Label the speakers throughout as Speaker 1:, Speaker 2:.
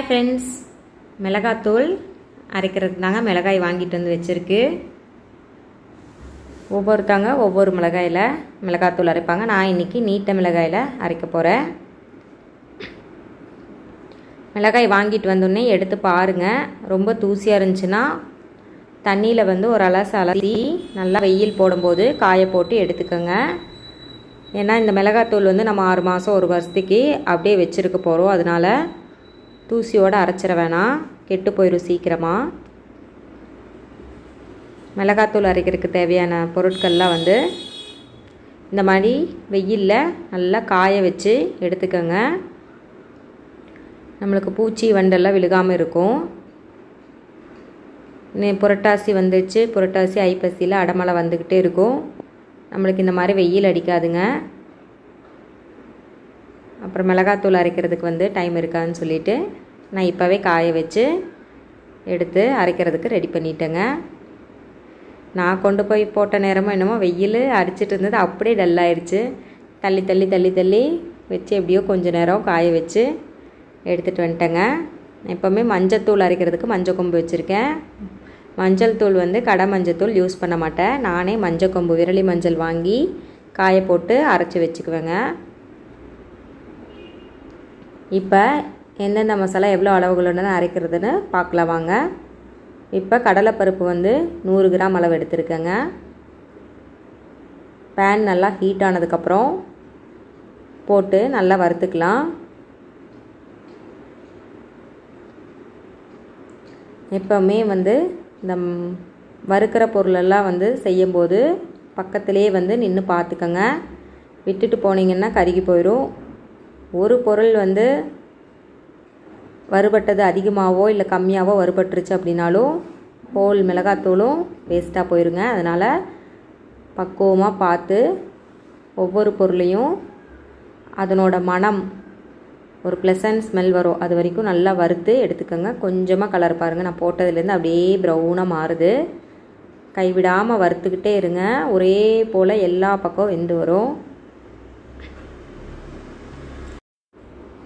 Speaker 1: hi friends மிளகாத்தூள் அரைக்கிறதுக்கு தாங்க மிளகாய் வாங்கிட்டு வந்து வச்சுருக்கு ஒவ்வொருத்தவங்க ஒவ்வொரு மிளகாயில் மிளகாத்தூள் அரைப்பாங்க நான் இன்றைக்கி நீட்ட மிளகாயில் அரைக்க போகிறேன் மிளகாய் வாங்கிட்டு வந்தோடனே எடுத்து பாருங்கள் ரொம்ப தூசியாக இருந்துச்சுன்னா தண்ணியில் வந்து ஒரு அலசு அலசி நல்லா வெயில் போடும்போது காய போட்டு எடுத்துக்கோங்க ஏன்னா இந்த மிளகாத்தூள் வந்து நம்ம ஆறு மாதம் ஒரு வருஷத்துக்கு அப்படியே வச்சுருக்க போகிறோம் அதனால் தூசியோடு அரைச்சிட வேணாம் கெட்டு போயிடும் சீக்கிரமாக மிளகாத்தூள் அரைக்கிறதுக்கு தேவையான பொருட்கள்லாம் வந்து இந்த மாதிரி வெயிலில் நல்லா காய வச்சு எடுத்துக்கோங்க நம்மளுக்கு பூச்சி வண்டெல்லாம் விழுகாமல் இருக்கும் புரட்டாசி வந்துச்சு புரட்டாசி ஐப்பசியில் அடமலை வந்துக்கிட்டே இருக்கும் நம்மளுக்கு இந்த மாதிரி வெயில் அடிக்காதுங்க அப்புறம் மிளகாத்தூள் அரைக்கிறதுக்கு வந்து டைம் இருக்காதுன்னு சொல்லிவிட்டு நான் இப்போவே காய வச்சு எடுத்து அரைக்கிறதுக்கு ரெடி பண்ணிட்டேங்க நான் கொண்டு போய் போட்ட நேரமும் என்னமோ வெயில் அடிச்சிட்டு இருந்தது அப்படியே டல்லாயிருச்சு தள்ளி தள்ளி தள்ளி தள்ளி வச்சு எப்படியோ கொஞ்சம் நேரம் காய வச்சு எடுத்துகிட்டு வந்துட்டேங்க எப்போவுமே மஞ்சத்தூள் அரைக்கிறதுக்கு மஞ்சள் கொம்பு வச்சுருக்கேன் மஞ்சள் தூள் வந்து கடை மஞ்சள் தூள் யூஸ் பண்ண மாட்டேன் நானே மஞ்சள் கொம்பு விரலி மஞ்சள் வாங்கி காய போட்டு அரைச்சி வச்சுக்குவேங்க இப்போ என்னென்ன மசாலா எவ்வளோ அளவுகளுடன் அரைக்கிறதுன்னு பார்க்கல வாங்க இப்போ கடலைப்பருப்பு வந்து நூறு கிராம் அளவு எடுத்துருக்கேங்க பேன் நல்லா ஹீட் ஆனதுக்கப்புறம் போட்டு நல்லா வறுத்துக்கலாம் எப்போவுமே வந்து இந்த வறுக்கிற பொருளெல்லாம் வந்து செய்யும்போது பக்கத்துலேயே வந்து நின்று பார்த்துக்கோங்க விட்டுட்டு போனீங்கன்னா கருகி போயிடும் ஒரு பொருள் வந்து வறுபட்டது அதிகமாகவோ இல்லை கம்மியாகவோ வறுபட்டுருச்சு அப்படின்னாலும் ஹோல் மிளகாத்தூளும் வேஸ்ட்டாக போயிருங்க அதனால் பக்குவமாக பார்த்து ஒவ்வொரு பொருளையும் அதனோட மனம் ஒரு ப்ளசன்ட் ஸ்மெல் வரும் அது வரைக்கும் நல்லா வறுத்து எடுத்துக்கோங்க கொஞ்சமாக கலர் பாருங்கள் நான் போட்டதுலேருந்து அப்படியே ப்ரௌனாக மாறுது கைவிடாமல் வறுத்துக்கிட்டே இருங்க ஒரே போல் எல்லா பக்கம் வெந்து வரும்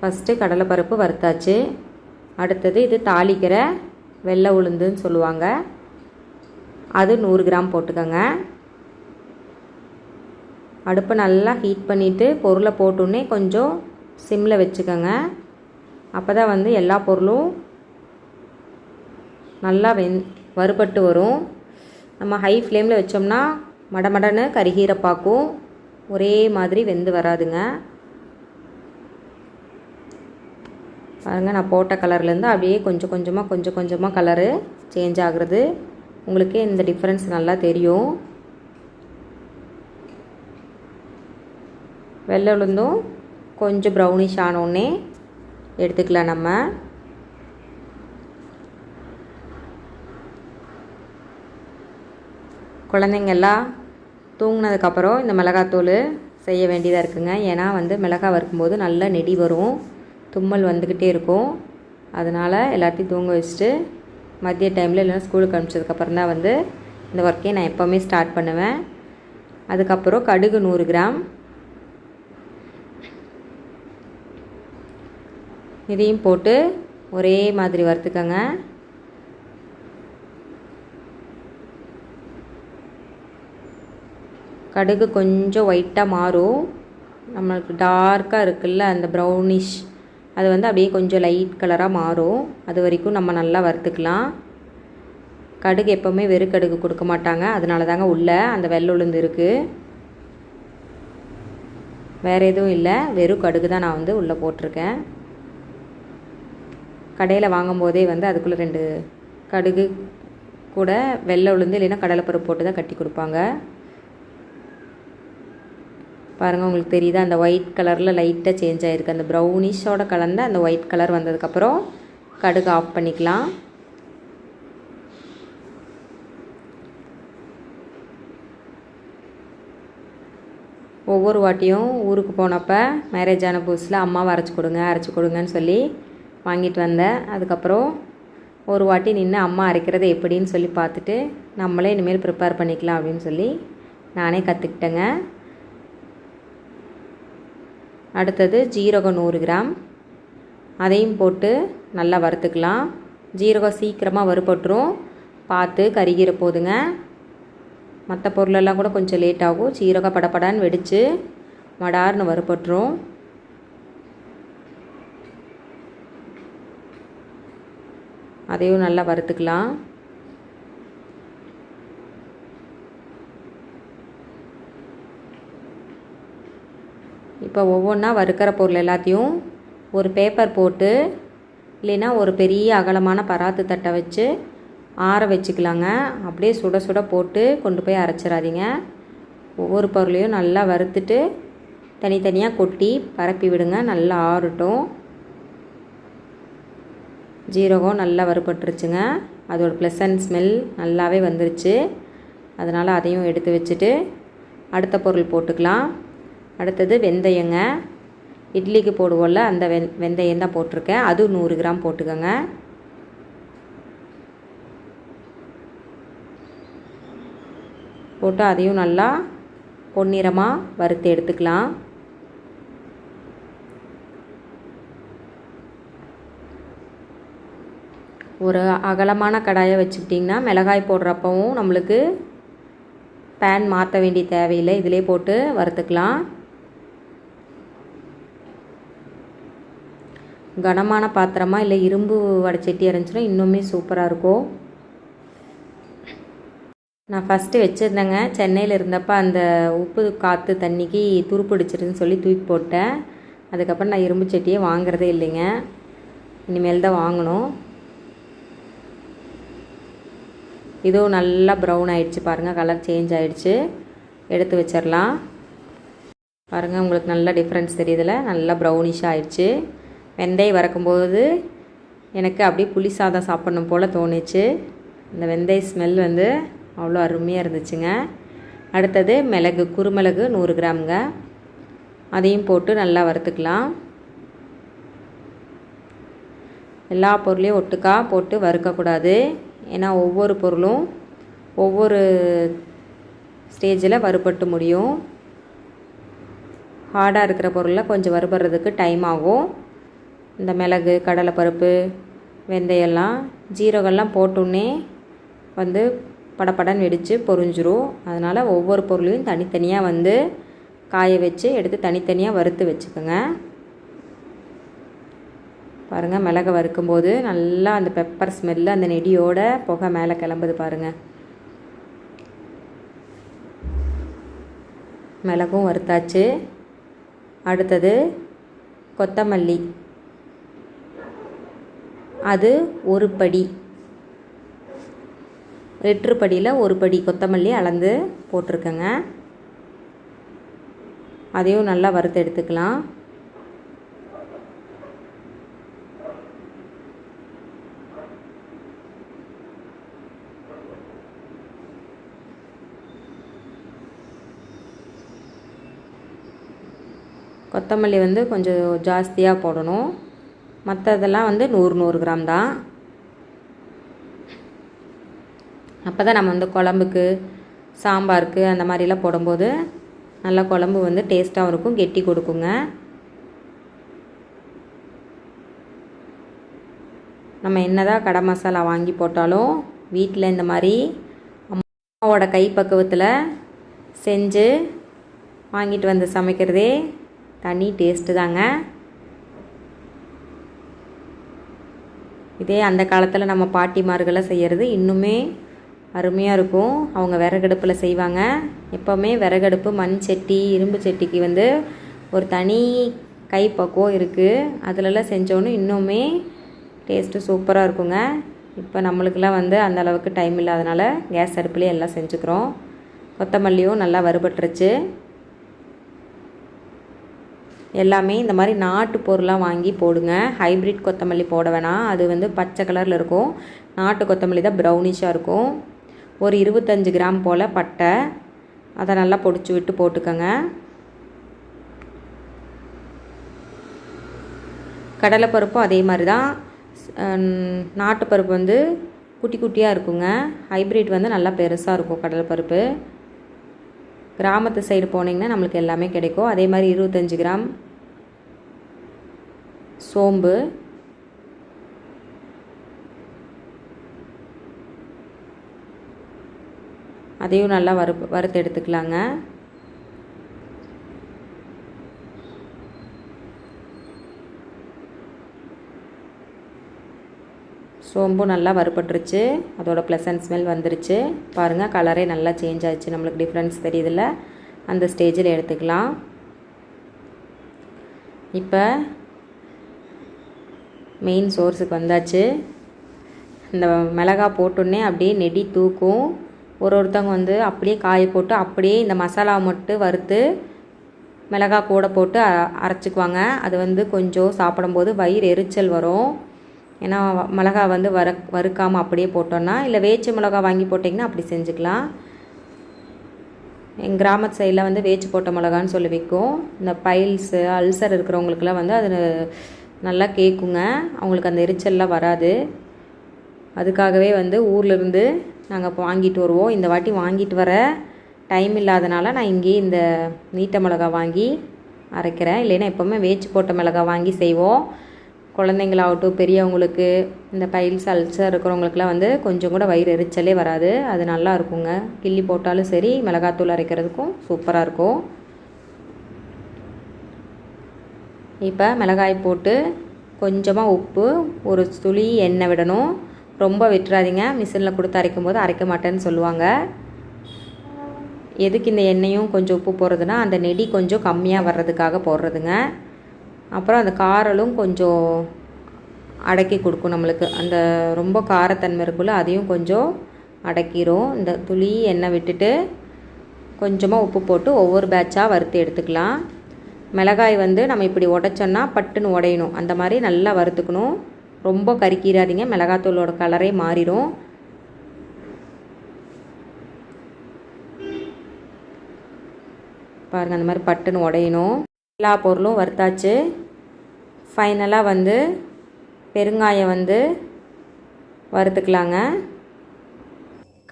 Speaker 1: ஃபஸ்ட்டு கடலைப்பருப்பு வறுத்தாச்சு அடுத்தது இது தாளிக்கிற வெள்ளை உளுந்துன்னு சொல்லுவாங்க அது நூறு கிராம் போட்டுக்கோங்க அடுப்பை நல்லா ஹீட் பண்ணிவிட்டு பொருளை போட்டுடனே கொஞ்சம் சிம்மில் வச்சுக்கோங்க அப்போ தான் வந்து எல்லா பொருளும் நல்லா வெந் வறுபட்டு வரும் நம்ம ஹை ஃப்ளேமில் வச்சோம்னா மடமடன்னு கருகீரை பார்க்கும் ஒரே மாதிரி வெந்து வராதுங்க பாருங்கள் நான் போட்ட கலர்லேருந்து அப்படியே கொஞ்சம் கொஞ்சமாக கொஞ்சம் கொஞ்சமாக கலரு சேஞ்ச் ஆகுறது உங்களுக்கே இந்த டிஃப்ரென்ஸ் நல்லா தெரியும் வெள்ளை உளுந்தும் கொஞ்சம் ப்ரௌனிஷ் ஆனோடனே எடுத்துக்கலாம் நம்ம எல்லாம் தூங்கினதுக்கப்புறம் இந்த மிளகாத்தூள் செய்ய வேண்டியதாக இருக்குங்க ஏன்னா வந்து மிளகாய் வறுக்கும்போது நல்லா நெடி வரும் தும்மல் வந்துக்கிட்டே இருக்கும் அதனால் எல்லாத்தையும் தூங்க வச்சுட்டு மதிய டைமில் இல்லைன்னா ஸ்கூலுக்கு அனுப்பிச்சதுக்கப்புறம் தான் வந்து இந்த ஒர்க்கையை நான் எப்போவுமே ஸ்டார்ட் பண்ணுவேன் அதுக்கப்புறம் கடுகு நூறு கிராம் இதையும் போட்டு ஒரே மாதிரி வறுத்துக்கோங்க கடுகு கொஞ்சம் ஒயிட்டாக மாறும் நம்மளுக்கு டார்க்காக இருக்குல்ல அந்த ப்ரௌனிஷ் அது வந்து அப்படியே கொஞ்சம் லைட் கலராக மாறும் அது வரைக்கும் நம்ம நல்லா வறுத்துக்கலாம் கடுகு எப்போவுமே வெறு கடுகு கொடுக்க மாட்டாங்க அதனால தாங்க உள்ளே அந்த வெள்ளை உளுந்து இருக்குது வேறு எதுவும் இல்லை வெறும் கடுகு தான் நான் வந்து உள்ளே போட்டிருக்கேன் கடையில் வாங்கும்போதே வந்து அதுக்குள்ளே ரெண்டு கடுகு கூட வெள்ளை உளுந்து இல்லைன்னா கடலைப்பருப்பு போட்டு தான் கட்டி கொடுப்பாங்க பாருங்கள் உங்களுக்கு தெரியுது அந்த ஒயிட் கலரில் லைட்டாக சேஞ்ச் ஆகிருக்கு அந்த ப்ரௌனிஷோட கலந்து அந்த ஒயிட் கலர் வந்ததுக்கப்புறம் கடுகு ஆஃப் பண்ணிக்கலாம் ஒவ்வொரு வாட்டியும் ஊருக்கு போனப்போ மேரேஜ் ஆன புதுசில் அம்மாவை அரைச்சி கொடுங்க அரைச்சி கொடுங்கன்னு சொல்லி வாங்கிட்டு வந்தேன் அதுக்கப்புறம் ஒரு வாட்டி நின்று அம்மா அரைக்கிறது எப்படின்னு சொல்லி பார்த்துட்டு நம்மளே இனிமேல் ப்ரிப்பேர் பண்ணிக்கலாம் அப்படின்னு சொல்லி நானே கற்றுக்கிட்டேங்க அடுத்தது ஜீரகம் நூறு கிராம் அதையும் போட்டு நல்லா வறுத்துக்கலாம் ஜீரகம் சீக்கிரமாக வறுபட்டுரும் பார்த்து கருகிற போதுங்க மற்ற பொருளெல்லாம் கூட கொஞ்சம் லேட் ஆகும் சீரக படப்படான்னு வெடித்து மடார்னு வறுபட்டுரும் அதையும் நல்லா வறுத்துக்கலாம் இப்போ ஒவ்வொன்றா வறுக்கிற பொருள் எல்லாத்தையும் ஒரு பேப்பர் போட்டு இல்லைன்னா ஒரு பெரிய அகலமான பராத்து தட்டை வச்சு ஆற வச்சுக்கலாங்க அப்படியே சுட சுட போட்டு கொண்டு போய் அரைச்சிடாதீங்க ஒவ்வொரு பொருளையும் நல்லா வறுத்துட்டு தனித்தனியாக கொட்டி பரப்பி விடுங்க நல்லா ஆறட்டும் ஜீரகம் நல்லா வறுபட்டுருச்சுங்க அதோட ப்ளசன்ட் ஸ்மெல் நல்லாவே வந்துருச்சு அதனால் அதையும் எடுத்து வச்சுட்டு அடுத்த பொருள் போட்டுக்கலாம் அடுத்தது வெந்தயங்க இட்லிக்கு போடுவோம்ல அந்த வெ வெந்தயம் தான் போட்டிருக்கேன் அதுவும் நூறு கிராம் போட்டுக்கோங்க போட்டு அதையும் நல்லா பொன்னிறமாக வறுத்து எடுத்துக்கலாம் ஒரு அகலமான கடாயை வச்சுக்கிட்டிங்கன்னா மிளகாய் போடுறப்பவும் நம்மளுக்கு பேன் மாற்ற வேண்டிய தேவையில்லை இதிலே போட்டு வறுத்துக்கலாம் கனமான பாத்திரமா இல்லை இரும்பு வடைச்சட்டி இருந்துச்சுன்னா இன்னுமே சூப்பராக இருக்கும் நான் ஃபஸ்ட்டு வச்சுருந்தேங்க சென்னையில் இருந்தப்போ அந்த உப்பு காற்று தண்ணிக்கு துருப்பிடிச்சிருன்னு சொல்லி தூக்கி போட்டேன் அதுக்கப்புறம் நான் இரும்பு சட்டியே வாங்குறதே இல்லைங்க இனிமேல் தான் வாங்கணும் இதுவும் நல்லா ப்ரௌன் ஆகிடுச்சு பாருங்கள் கலர் சேஞ்ச் ஆகிடுச்சு எடுத்து வச்சிடலாம் பாருங்கள் உங்களுக்கு நல்லா டிஃப்ரென்ஸ் தெரியுதுல நல்லா ப்ரௌனிஷாக ஆகிடுச்சு வெந்தயம் வறக்கும்போது எனக்கு அப்படியே புளி சாதம் சாப்பிட்ணும் போல் தோணுச்சு இந்த வெந்தய ஸ்மெல் வந்து அவ்வளோ அருமையாக இருந்துச்சுங்க அடுத்தது மிளகு குறுமிளகு நூறு கிராமுங்க அதையும் போட்டு நல்லா வறுத்துக்கலாம் எல்லா பொருளையும் ஒட்டுக்கா போட்டு வறுக்கக்கூடாது ஏன்னா ஒவ்வொரு பொருளும் ஒவ்வொரு ஸ்டேஜில் வறுபட்டு முடியும் ஹார்டாக இருக்கிற பொருளில் கொஞ்சம் வறுபடுறதுக்கு டைம் ஆகும் இந்த மிளகு கடலைப்பருப்பு வெந்தயெல்லாம் ஜீரகம்லாம் போட்டோன்னே வந்து படப்படன் வெடித்து பொறிஞ்சிரும் அதனால் ஒவ்வொரு பொருளையும் தனித்தனியாக வந்து காய வச்சு எடுத்து தனித்தனியாக வறுத்து வச்சுக்கோங்க பாருங்கள் மிளகை வறுக்கும்போது நல்லா அந்த பெப்பர் ஸ்மெல்லு அந்த நெடியோட புகை மேலே கிளம்புது பாருங்கள் மிளகும் வறுத்தாச்சு அடுத்தது கொத்தமல்லி அது ஒரு படி லிட்ரு படியில் ஒரு படி கொத்தமல்லி அளந்து போட்டிருக்கேங்க அதையும் நல்லா வறுத்து எடுத்துக்கலாம் கொத்தமல்லி வந்து கொஞ்சம் ஜாஸ்தியாக போடணும் மற்றதெல்லாம் வந்து நூறு நூறு கிராம் தான் அப்போ தான் நம்ம வந்து குழம்புக்கு சாம்பாருக்கு அந்த மாதிரிலாம் போடும்போது நல்லா குழம்பு வந்து டேஸ்ட்டாகவும் இருக்கும் கெட்டி கொடுக்குங்க நம்ம என்னதான் கடை மசாலா வாங்கி போட்டாலும் வீட்டில் இந்த மாதிரி அம்மாவோட கைப்பக்குவத்தில் செஞ்சு வாங்கிட்டு வந்து சமைக்கிறதே தனி டேஸ்ட்டு தாங்க இதே அந்த காலத்தில் நம்ம பாட்டிமார்களை செய்கிறது இன்னுமே அருமையாக இருக்கும் அவங்க விறகடுப்பில் செய்வாங்க எப்போவுமே விறகடுப்பு மண் சட்டி இரும்பு சட்டிக்கு வந்து ஒரு தனி கைப்பக்குவம் இருக்குது அதிலெல்லாம் செஞ்சோன்னு இன்னுமே டேஸ்ட்டு சூப்பராக இருக்குங்க இப்போ நம்மளுக்கெல்லாம் வந்து அந்த அளவுக்கு டைம் இல்லாதனால கேஸ் அடுப்புலேயே எல்லாம் செஞ்சுக்கிறோம் கொத்தமல்லியும் நல்லா வறுபட்டுருச்சு எல்லாமே இந்த மாதிரி நாட்டு பொருளாக வாங்கி போடுங்க ஹைப்ரிட் கொத்தமல்லி போட வேணாம் அது வந்து பச்சை கலரில் இருக்கும் நாட்டு கொத்தமல்லி தான் ப்ரௌனிஷாக இருக்கும் ஒரு இருபத்தஞ்சி கிராம் போல் பட்டை அதை நல்லா பொடிச்சு விட்டு போட்டுக்கோங்க கடலைப்பருப்பும் அதே மாதிரி தான் நாட்டுப்பருப்பு வந்து குட்டி குட்டியாக இருக்குங்க ஹைப்ரிட் வந்து நல்லா பெருசாக இருக்கும் கடலைப்பருப்பு கிராமத்து சைடு போனீங்கன்னா நம்மளுக்கு எல்லாமே கிடைக்கும் அதே மாதிரி இருபத்தஞ்சி கிராம் சோம்பு அதையும் நல்லா வறு வறுத்து எடுத்துக்கலாங்க சோம்பும் நல்லா வறுபட்டுருச்சு அதோட ப்ளசன்ட் ஸ்மெல் வந்துருச்சு பாருங்கள் கலரே நல்லா சேஞ்ச் ஆச்சு நம்மளுக்கு டிஃப்ரென்ஸ் தெரியுதுல்ல அந்த ஸ்டேஜில் எடுத்துக்கலாம் இப்போ மெயின் சோர்ஸுக்கு வந்தாச்சு இந்த மிளகா போட்டோன்னே அப்படியே நெடி தூக்கும் ஒரு ஒருத்தவங்க வந்து அப்படியே காய போட்டு அப்படியே இந்த மசாலா மட்டும் வறுத்து மிளகா கூட போட்டு அரைச்சிக்குவாங்க அது வந்து கொஞ்சம் சாப்பிடும்போது வயிறு எரிச்சல் வரும் ஏன்னா மிளகா வந்து வர வறுக்காமல் அப்படியே போட்டோன்னா இல்லை வேச்சு மிளகா வாங்கி போட்டிங்கன்னா அப்படி செஞ்சுக்கலாம் எங்கள் கிராமத்து சைடில் வந்து வேச்சு போட்ட மிளகான்னு சொல்லி விற்கும் இந்த பைல்ஸு அல்சர் இருக்கிறவங்களுக்குலாம் வந்து அது நல்லா கேட்குங்க அவங்களுக்கு அந்த எரிச்சல்லாம் வராது அதுக்காகவே வந்து ஊர்லேருந்து நாங்கள் வாங்கிட்டு வருவோம் இந்த வாட்டி வாங்கிட்டு வர டைம் இல்லாதனால நான் இங்கேயே இந்த நீட்ட மிளகா வாங்கி அரைக்கிறேன் இல்லைன்னா எப்போவுமே வேச்சு போட்ட மிளகா வாங்கி செய்வோம் குழந்தைங்களாகட்டும் பெரியவங்களுக்கு இந்த பைல்ஸ் அல்சர் இருக்கிறவங்களுக்குலாம் வந்து கொஞ்சம் கூட வயிறு எரிச்சலே வராது அது நல்லா இருக்குங்க கிள்ளி போட்டாலும் சரி மிளகாத்தூள் அரைக்கிறதுக்கும் சூப்பராக இருக்கும் இப்போ மிளகாய் போட்டு கொஞ்சமாக உப்பு ஒரு துளி எண்ணெய் விடணும் ரொம்ப விட்டுறாதீங்க மிஷினில் கொடுத்து அரைக்கும் போது அரைக்க மாட்டேன்னு சொல்லுவாங்க எதுக்கு இந்த எண்ணெயும் கொஞ்சம் உப்பு போடுறதுன்னா அந்த நெடி கொஞ்சம் கம்மியாக வர்றதுக்காக போடுறதுங்க அப்புறம் அந்த காரலும் கொஞ்சம் அடக்கி கொடுக்கும் நம்மளுக்கு அந்த ரொம்ப காரத்தன்மை இருக்குள்ள அதையும் கொஞ்சம் அடக்கிடும் இந்த துளி எண்ணெய் விட்டுட்டு கொஞ்சமாக உப்பு போட்டு ஒவ்வொரு பேட்சாக வறுத்து எடுத்துக்கலாம் மிளகாய் வந்து நம்ம இப்படி உடைச்சோன்னா பட்டுன்னு உடையணும் அந்த மாதிரி நல்லா வறுத்துக்கணும் ரொம்ப கறிக்கிறாதீங்க மிளகாத்தூளோட கலரே மாறிடும் பாருங்கள் அந்த மாதிரி பட்டுன்னு உடையணும் எல்லா பொருளும் வறுத்தாச்சு ஃபைனலாக வந்து பெருங்காயம் வந்து வறுத்துக்கலாங்க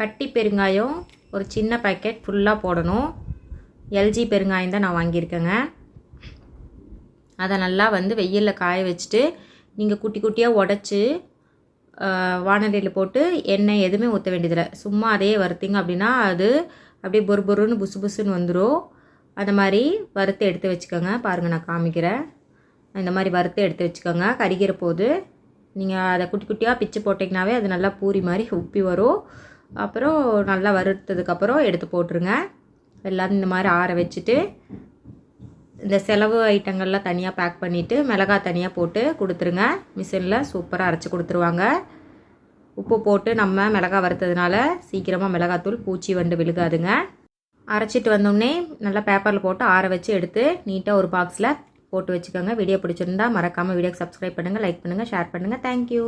Speaker 1: கட்டி பெருங்காயம் ஒரு சின்ன பேக்கெட் ஃபுல்லாக போடணும் எல்ஜி பெருங்காயம் தான் நான் வாங்கியிருக்கேங்க அதை நல்லா வந்து வெயிலில் காய வச்சுட்டு நீங்கள் குட்டி குட்டியாக உடச்சி வானலியில் போட்டு எண்ணெய் எதுவுமே ஊற்ற வேண்டியதில்லை சும்மா அதே வறுத்திங்க அப்படின்னா அது அப்படியே பொறு பொருன்னு புசு புசுன்னு வந்துடும் அது மாதிரி வறுத்து எடுத்து வச்சுக்கோங்க பாருங்கள் நான் காமிக்கிறேன் இந்த மாதிரி வறுத்து எடுத்து வச்சுக்கோங்க கறிக்கிற போது நீங்கள் அதை குட்டி குட்டியாக பிச்சு போட்டிங்கனாவே அது நல்லா பூரி மாதிரி உப்பி வரும் அப்புறம் நல்லா வறுத்ததுக்கப்புறம் எடுத்து போட்டுருங்க எல்லாத்தையும் இந்த மாதிரி ஆற வச்சுட்டு இந்த செலவு ஐட்டங்கள்லாம் தனியாக பேக் பண்ணிவிட்டு மிளகா தனியாக போட்டு கொடுத்துருங்க மிஷினில் சூப்பராக அரைச்சி கொடுத்துருவாங்க உப்பு போட்டு நம்ம மிளகா வறுத்ததுனால சீக்கிரமாக மிளகாத்தூள் பூச்சி வந்து விழுகாதுங்க அரைச்சிட்டு வந்தோடனே நல்லா பேப்பரில் போட்டு ஆற வச்சு எடுத்து நீட்டாக ஒரு பாக்ஸில் போட்டு வச்சுக்கோங்க வீடியோ பிடிச்சிருந்தா மறக்காமல் வீடியோக்கு சப்ஸ்கிரைப் பண்ணுங்கள் லைக் பண்ணுங்கள் ஷேர் பண்ணுங்கள் தேங்க்யூ